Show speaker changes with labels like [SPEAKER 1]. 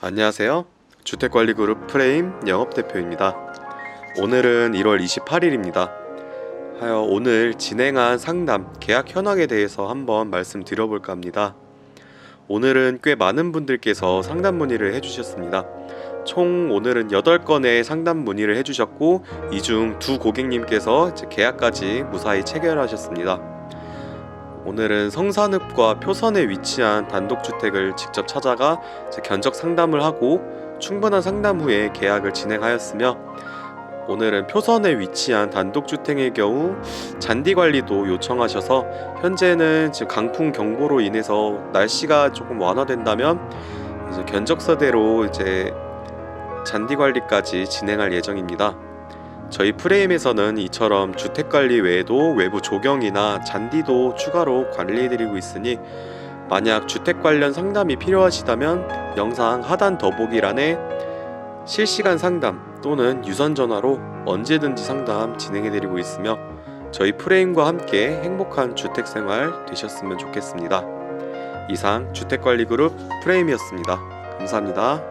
[SPEAKER 1] 안녕하세요. 주택관리그룹 프레임 영업대표입니다. 오늘은 1월 28일입니다. 하여 오늘 진행한 상담, 계약 현황에 대해서 한번 말씀드려볼까 합니다. 오늘은 꽤 많은 분들께서 상담 문의를 해주셨습니다. 총 오늘은 8건의 상담 문의를 해주셨고 이 중 두 고객님께서 계약까지 무사히 체결하셨습니다. 오늘은 성산읍과 표선에 위치한 단독주택을 직접 찾아가 견적 상담을 하고 충분한 상담 후에 계약을 진행하였으며 오늘은 표선에 위치한 단독주택의 경우 잔디 관리도 요청하셔서 현재는 지금 강풍 경보로 인해서 날씨가 조금 완화된다면 견적서대로 이제 잔디 관리까지 진행할 예정입니다. 저희 프레임에서는 이처럼 주택 관리 외에도 외부 조경이나 잔디도 추가로 관리해드리고 있으니 만약 주택 관련 상담이 필요하시다면 영상 하단 더보기란에 실시간 상담 또는 유선 전화로 언제든지 상담 진행해드리고 있으며 저희 프레임과 함께 행복한 주택 생활 되셨으면 좋겠습니다. 이상 주택관리그룹 프레임이었습니다. 감사합니다.